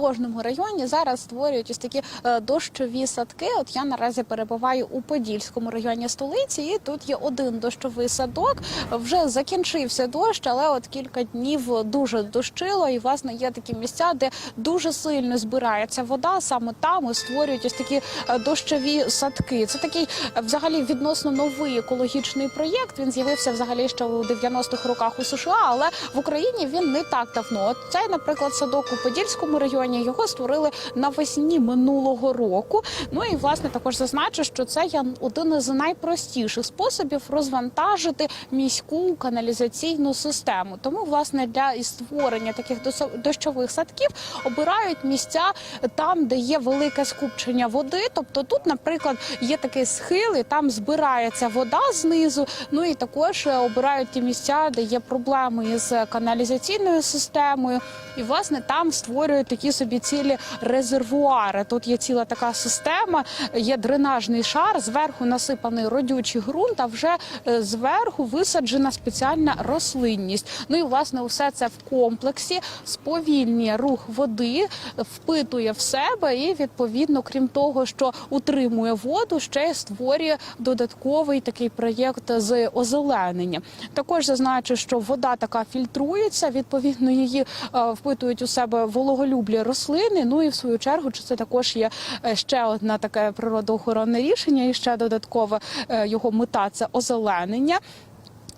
кожному районі зараз створюють ось такі е, дощові садки. От я наразі перебуваю у Подільському районі столиці, і тут є один дощовий садок. Вже закінчився дощ, але от кілька днів дуже дощило, і власне є такі місця, де дуже сильно збирається вода. Саме там і створюють ось такі е, дощові садки. Це такий е, взагалі відносно новий екологічний проєкт. Він з'явився взагалі ще у 90-х роках у США, але в Україні він не так давно. От цей, наприклад, садок у Подільському районі його створили навесні минулого року. Ну і власне також зазначу, що це є один із найпростіших способів розвантажити міську каналізаційну систему. Тому власне для створення таких дощових садків обирають місця там, де є велике скупчення води. Тобто тут, наприклад, є такий схил, і там збирається вода знизу. Ну і також е, обирають ті місця, де є проблеми із каналізаційною системою. І власне там створюють такі собі цілі резервуари. Тут є ціла така система, є дренажний шар, зверху насипаний родючий ґрунт, а вже е, зверху висаджена спеціальна рослинність. Ну і власне усе це в комплексі сповільнює рух води, впитує в себе і відповідно, крім того, що утримує воду, ще й створює додатковий такий проєкт з озеленення. Також зазначу, що вода така фільтрується. Відповідно, її е, впитують у себе вологолюблі рослини. Ну і в свою чергу, це також є е, ще одне таке природоохоронне рішення, і ще додаткове його мета це озеленення.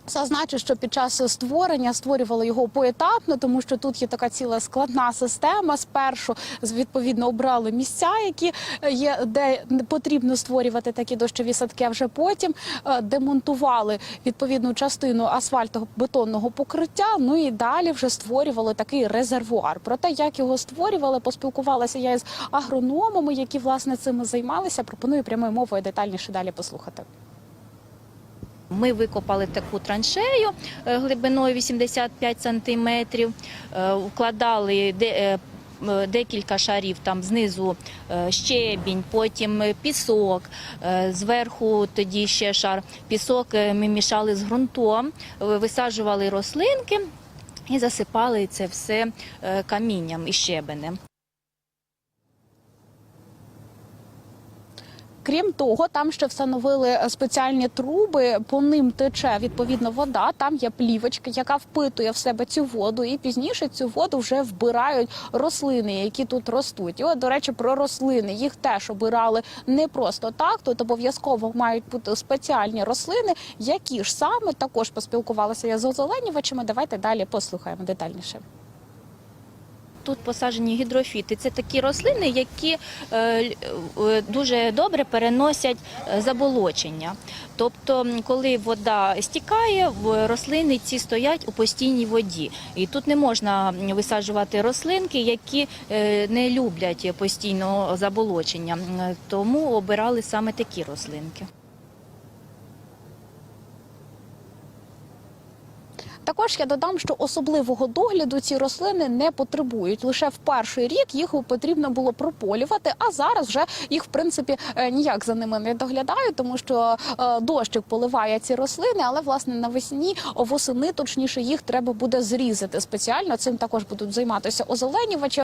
Зазначу, що під час створення створювали його поетапно, тому що тут є така ціла складна система. Спершу відповідно обрали місця, які е, є, де потрібно створювати такі дощові садки. А вже потім е, демонтували відповідну частину асфальтобетонного покриття. Ну і далі вже створювали такий резервуар. Про те, як його створювали, поспілкувалася я із агрономами, які власне цим займалися. Пропоную прямою мовою детальніше далі послухати. Ми викопали таку траншею е, глибиною 85 сантиметрів, е, вкладали е, декілька шарів там знизу щебінь, потім пісок, зверху тоді ще шар пісок ми мішали з ґрунтом, висаджували рослинки і засипали це все камінням і щебенем. Крім того, там ще встановили е, спеціальні труби, по ним тече відповідно вода. Там є плівочка, яка впитує в себе цю воду, і пізніше цю воду вже вбирають рослини, які тут ростуть. І от, до речі, про рослини їх теж обирали не просто так. Тут обов'язково мають бути спеціальні рослини, які ж саме також поспілкувалися я з озеленювачами. Давайте далі послухаємо детальніше. Тут посаджені гідрофіти. Це такі рослини, які е, е, дуже добре переносять е, заболочення. Тобто, коли вода стікає, рослини ці стоять у постійній воді. І тут не можна висаджувати рослинки, які не люблять постійного заболочення. Тому обирали саме такі рослинки. Також я додам, що особливого догляду ці рослини не потребують. Лише в перший рік їх потрібно було прополювати, а зараз вже їх в принципі е, ніяк за ними не доглядають, тому що е, дощик поливає ці рослини, але власне навесні восени точніше їх треба буде зрізати спеціально. Цим також будуть займатися озеленювачі.